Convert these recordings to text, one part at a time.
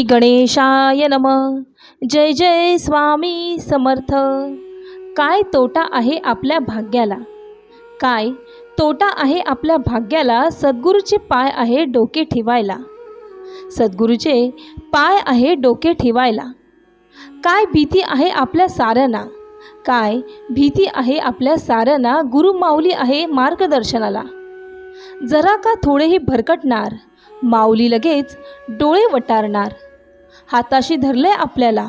श्री गणेशाय नम. जय जय स्वामी समर्थ. काय तोटा आहे आपल्या भाग्याला? काय तोटा आहे आपल्या भाग्याला सद्गुरूचे पाय आहे डोके ठेवायला? सद्गुरूचे पाय आहे डोके ठेवायला. काय भीती आहे आपल्या साऱ्यांना काय भीती आहे आपल्या साऱ्यांना गुरु माऊली आहे मार्गदर्शनाला? जरा का थोडेही भरकटणार? माऊली लगेच डोळे वटारणार. हाताशी धरले आपल्याला.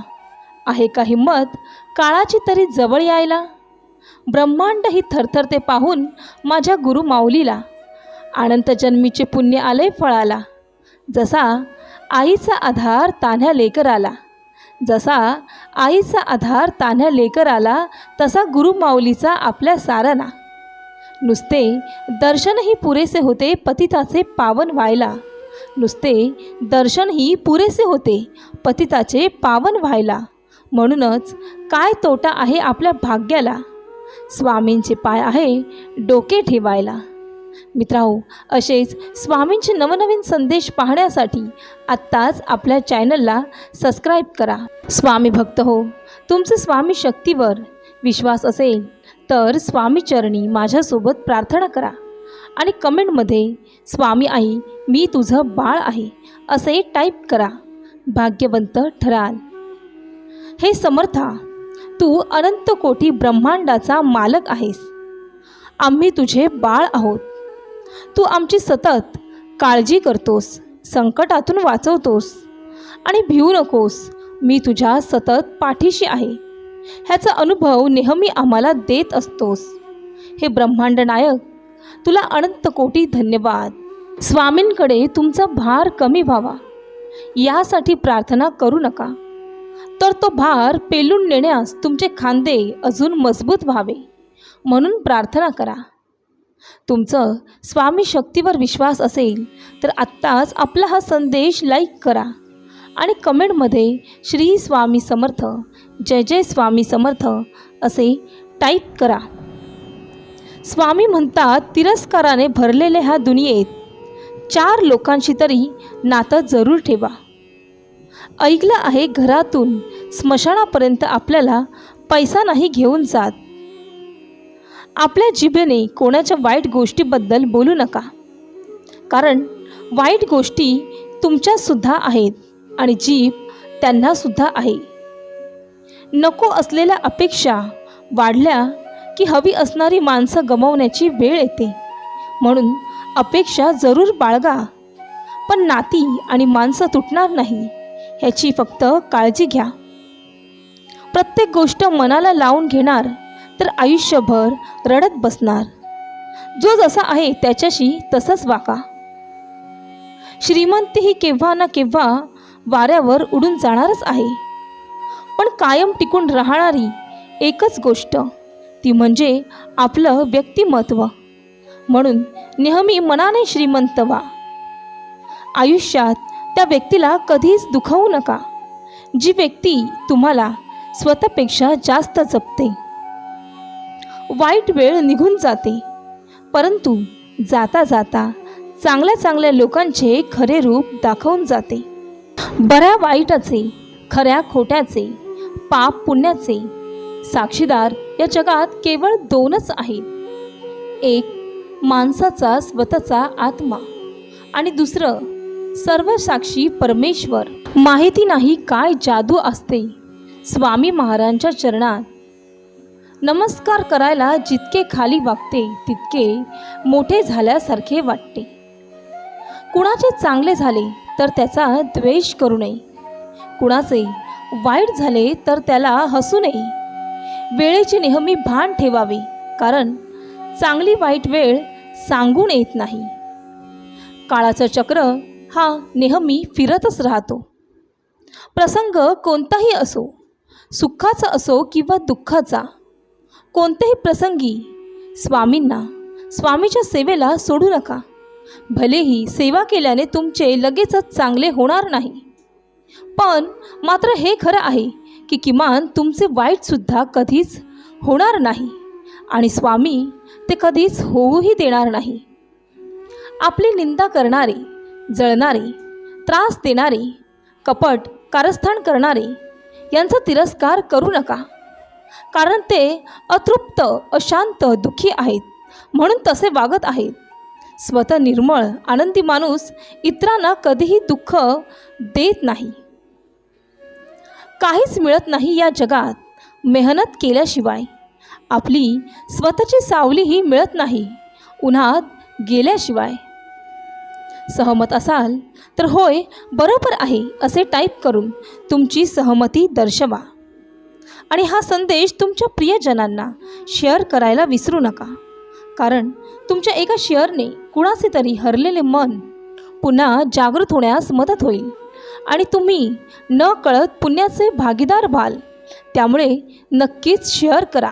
आहे का हिंमत काळाची तरी जवळ यायला? ब्रह्मांड ही थरथरते पाहून माझ्या गुरु माऊलीला अनंत जन्मीचे पुण्य आले फळाला. जसा आईचा आधार तान्ह्या लेकराला जसा आईचा आधार तान्ह्या लेकराला तसा गुरु माऊलीचा आपल्या साराना. नुसते दर्शनही पुरेसे होते पतिताचे पावन व्हायला. नुसते दर्शनही पुरेसे होते. पतिताचे पावन व्हायला. म्हणूनच काय तोटा आहे आपल्या भाग्याला? स्वामींचे पाय आहे डोके ठेवायला. मित्रांनो असेच स्वामींचे नवनवीन संदेश पाहण्यासाठी आत्ताच आपल्या चॅनलला सबस्क्राईब करा. स्वामी भक्त हो तुमचे स्वामी शक्तीवर विश्वास असेल तर स्वामीचरणी माझ्यासोबत प्रार्थना करा. आणि कमेंटमध्ये स्वामी आई मी तुझं बाळ आहे असे टाईप करा. भाग्यवंत ठराल. हे समर्था तू अनंत कोटी ब्रह्मांडाचा मालक आहेस. आम्ही तुझे बाळ आहोत. तू आमची सतत काळजी करतोस संकटातून वाचवतोस आणि भिवू नकोस. मी तुझ्या सतत पाठीशी आहे. ह्याचा अनुभव नेहमी आम्हाला देत असतोस. हे ब्रह्मांड नायक तुला अनंत कोटी धन्यवाद. स्वामींकडे तुमचा भार कमी व्हावा. यासाठी प्रार्थना करू नका. तर तो भार पेलून नेण्यास तुमचे खांदे अजून मजबूत व्हावे. म्हणून प्रार्थना करा. तुमचं स्वामी शक्तीवर विश्वास असेल तर आत्ताच आपला हा संदेश लाईक करा आणि कमेंटमध्ये श्री स्वामी समर्थ जय जय स्वामी समर्थ असे टाईप करा. स्वामी म्हणतात तिरस्काराने भरलेल्या ह्या दुनियेत चार लोकांशी तरी नातं जरूर ठेवा. ऐकलं आहे घरातून स्मशानापर्यंत आपल्याला पैसा नाही घेऊन जात. आपल्या जिभेने कोणाच्या वाईट गोष्टीबद्दल बोलू नका. कारण वाईट गोष्टी तुमच्यासुद्धा आहेत आणि जीभ त्यांनासुद्धा आहे. नको असलेल्या अपेक्षा वाढल्या की हवी असणारी माणसं गमावण्याची वेळ येते. म्हणून अपेक्षा जरूर बाळगा. पण नाती आणि माणसं तुटणार नाही ह्याची फक्त काळजी घ्या. प्रत्येक गोष्ट मनाला लावून घेणार तर आयुष्यभर रडत बसणार. जो जसा आहे त्याच्याशी तसंच वाका श्रीमंती ही केव्हा ना केव्हा वाऱ्यावर उडून जाणारच आहे. पण कायम टिकून राहणारी एकच गोष्ट. ती म्हणजे आपलं व्यक्तिमत्व. म्हणून नेहमी मनाने श्रीमंत व्हा. आयुष्यात त्या व्यक्तीला कधीच दुखावू नका. जी व्यक्ती तुम्हाला स्वतःपेक्षा जास्त जपते. वाईट वेळ निघून जाते. परंतु जाता जाता चांगल्या चांगल्या लोकांचे खरे रूप दाखवून जाते. बऱ्या वाईटाचे खऱ्या खोट्याचे पाप पुण्याचे साक्षीदार या जगात केवळ दोनच आहेत एक माणसाचा स्वतःचा आत्मा आणि दुसरं सर्व साक्षी परमेश्वर. माहिती नाही काय जादू असते. स्वामी महाराजांच्या चरणात नमस्कार करायला जितके खाली वागते तितके मोठे झाल्यासारखे वाटते. कुणाचे चांगले झाले तर त्याचा द्वेष करू नये. कुणाचे वाईट झाले तर त्याला हसू नये. वेळेचे नेहमी भान ठेवावे कारण चांगली वाईट वेळ सांगून येत नाही. काळाचं चक्र हा नेहमी फिरतच राहतो. प्रसंग कोणताही असो सुखाचा असो किंवा दुःखाचा कोणत्याही प्रसंगी स्वामींना स्वामीच्या सेवेला सोडू नका. भलेही सेवा केल्याने तुमचे लगेचच चांगले होणार नाही. पण मात्र हे खरं आहे की किमान तुमचे वाईटसुद्धा कधीच होणार नाही. आणि स्वामी ते कधीच होऊही देणार नाही. आपली निंदा करणारे जळणारे त्रास देणारे कपट कारस्थान करणारे यांचा तिरस्कार करू नका. कारण ते अतृप्त अशांत दुःखी आहेत म्हणून तसे वागत आहेत. स्वतः निर्मळ आनंदी माणूस इतरांना कधीही दुःख देत नाही. काहीच मिळत नाही या जगात. मेहनत केल्याशिवाय. आपली स्वतःची सावलीही मिळत नाही. उन्हात गेल्याशिवाय. सहमत असाल तर होय बरोबर आहे असे टाईप करून तुमची सहमती दर्शवा. आणि हा संदेश तुमच्या प्रियजनांना शेअर करायला विसरू नका. कारण तुमच्या एका शेअरने कुणाचे तरी हरलेले मन पुन्हा जागृत होण्यास मदत होईल. आणि तुम्ही न कळत पुण्याचे भागीदार व्हाल. त्यामुळे नक्कीच शेअर करा.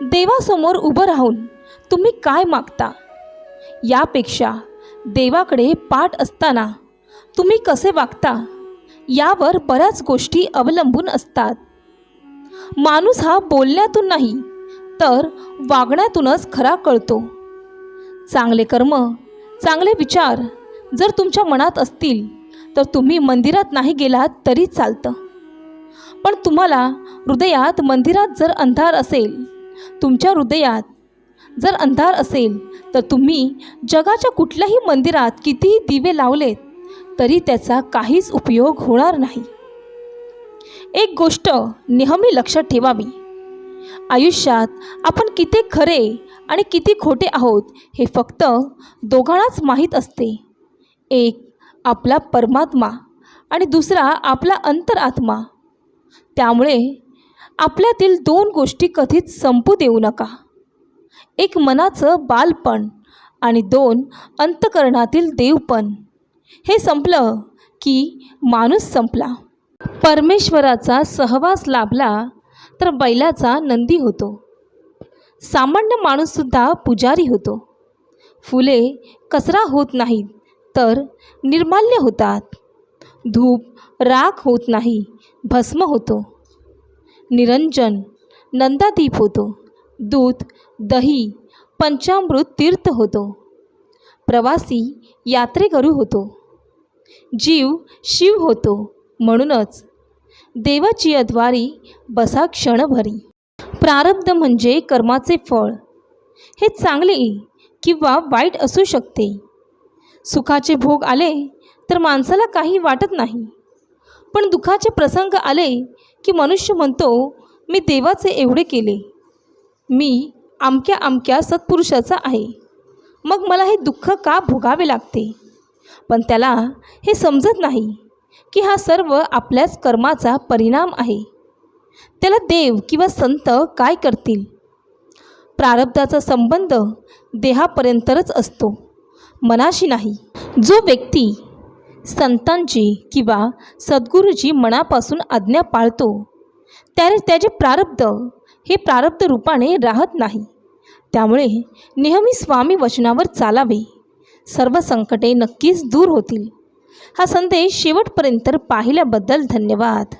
देवासमोर उभं राहून तुम्ही काय मागता? यापेक्षा देवाकडे पाठ असताना तुम्ही कसे वागता? यावर बऱ्याच गोष्टी अवलंबून असतात. माणूस हा बोलण्यातून नाही तर वागण्यातूनच खरा कळतो. चांगले कर्म चांगले विचार जर तुमच्या मनात असतील तर तुम्ही मंदिरात नाही गेलात तरी चालतं. पण तुम्हाला हृदयात मंदिरात जर अंधार असेल तुमच्या हृदयात जर अंधार असेल तर तुम्ही जगाच्या कुठल्याही मंदिरात कितीही दिवे लावलेत तरी त्याचा काहीच उपयोग होणार नाही. एक गोष्ट नेहमी लक्षात ठेवावी. आयुष्यात आपण किती खरे आणि किती खोटे आहोत हे फक्त दोघांनाच माहीत असते. एक आपला परमात्मा आणि दुसरा आपला अंतरात्मा. त्यामुळे आपल्यातील दोन गोष्टी कधीच संपू देऊ नका. एक मनाचं बालपण आणि दोन अंतकरणातील देवपण. हे संपलं की माणूस संपला. परमेश्वराचा सहवास लाभला तर बैलाचा नंदी होतो. सामान्य माणूससुद्धा पुजारी होतो. फुले कचरा होत नाहीत. तर निर्माल्य होतात. धूप राख होत नाही भस्म होतो. निरंजन नंदादीप होतो. दूध दही पंचामृत तीर्थ होतो. प्रवासी यात्रेकरू होतो. जीव शिव होतो म्हणूनच देवाची अद्वारी बसा क्षणभरी. प्रारब्ध म्हणजे कर्माचे फळ. हे चांगले किंवा वाईट असू शकते. सुखाचे भोग आले तर माणसाला काही वाटत नाही. पण दुःखाचे प्रसंग आले की मनुष्य म्हणतो मी देवाचे एवढे केले. मी आमक्या आमक्या सत्पुरुषाचा आहे. मग मला हे दुःख का भोगावे लागते? पण त्याला हे समजत नाही की हा सर्व आपल्याच कर्माचा परिणाम आहे. त्याला देव किंवा संत काय करतील? प्रारब्धाचा संबंध देहापर्यंतच असतो. मनाशी नाही. जो व्यक्ती संतांची किंवा सद्गुरूची मनापासून आज्ञा पाळतो त्याने त्याचे प्रारब्ध हे प्रारब्ध रूपाने राहत नाही. त्यामुळे नेहमी स्वामी वचनावर चालावे. सर्व संकटे नक्कीच दूर होतील. हा संदेश शेवटपर्यंत पाहिल्याबद्दल धन्यवाद.